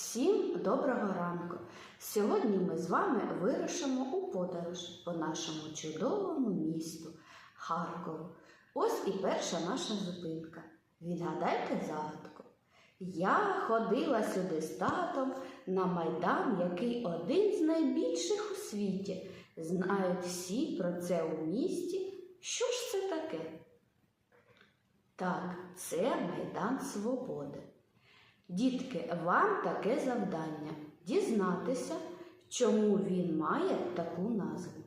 Всім доброго ранку! Сьогодні ми з вами вирушимо у подорож по нашому чудовому місту Харкову. Ось і перша наша зупинка. Відгадайте загадку. Я ходила сюди з татом на майдан, який один з найбільших у світі. Знають всі про це у місті. Що ж це таке? Так, це Майдан Свободи. Дітки, вам таке завдання дізнатися, чому він має таку назву.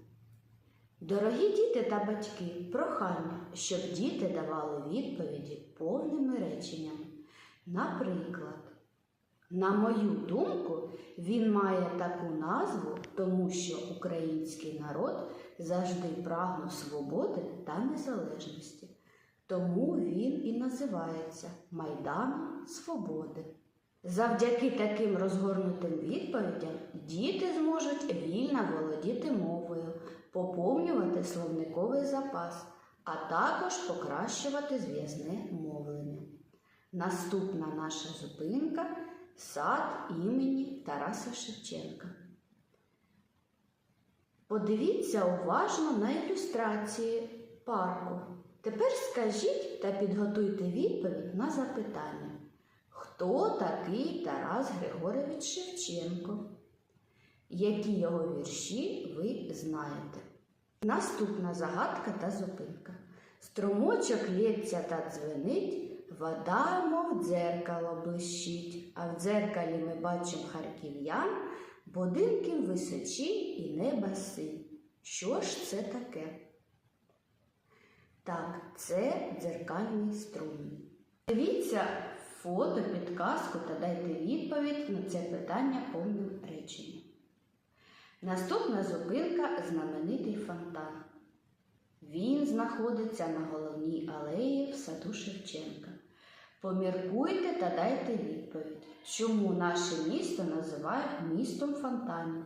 Дорогі діти та батьки, прохання, щоб діти давали відповіді повними реченнями. Наприклад, на мою думку, він має таку назву, тому що український народ завжди прагнув свободи та незалежності. Тому він і називається Майданом Свободи. Завдяки таким розгорнутим відповідям діти зможуть вільно володіти мовою, поповнювати словниковий запас, а також покращувати зв'язне мовлення. Наступна наша зупинка сад імені Тараса Шевченка. Подивіться уважно на ілюстрації парку. Тепер скажіть та підготуйте відповідь на запитання. Хто такий Тарас Григорович Шевченко? Які його вірші ви знаєте? Наступна загадка та зупинка. Струмочок лється та дзвенить, вода, мов дзеркало блищить, а в дзеркалі ми бачимо харків'ян, будинків височі і неба. Що ж це таке? Так, це дзеркальний струмінь. Дивіться фото, підказку та дайте відповідь на це питання повним реченням. Наступна зупинка знаменитий фонтан. Він знаходиться на головній алеї в саду Шевченка. Поміркуйте та дайте відповідь, чому наше місто називають містом фонтанів.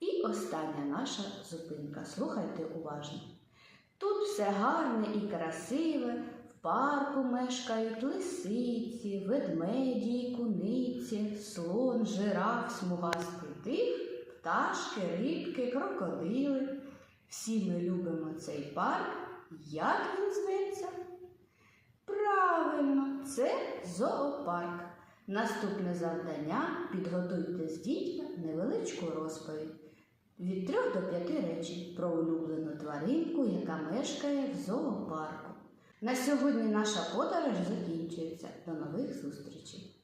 І остання наша зупинка. Слухайте уважно. Тут все гарне і красиве, в парку мешкають лисиці, ведмеді і куниці, слон, жираф, смугастий тих, пташки, рибки, крокодили. Всі ми любимо цей парк. Як він зветься? Правильно, це зоопарк. Наступне завдання підготуйте з дітьми невеличку розповідь від трьох до п'яти речень про улюблену тваринку, яка мешкає в зоопарку. На сьогодні наша подорож закінчується. До нових зустрічей!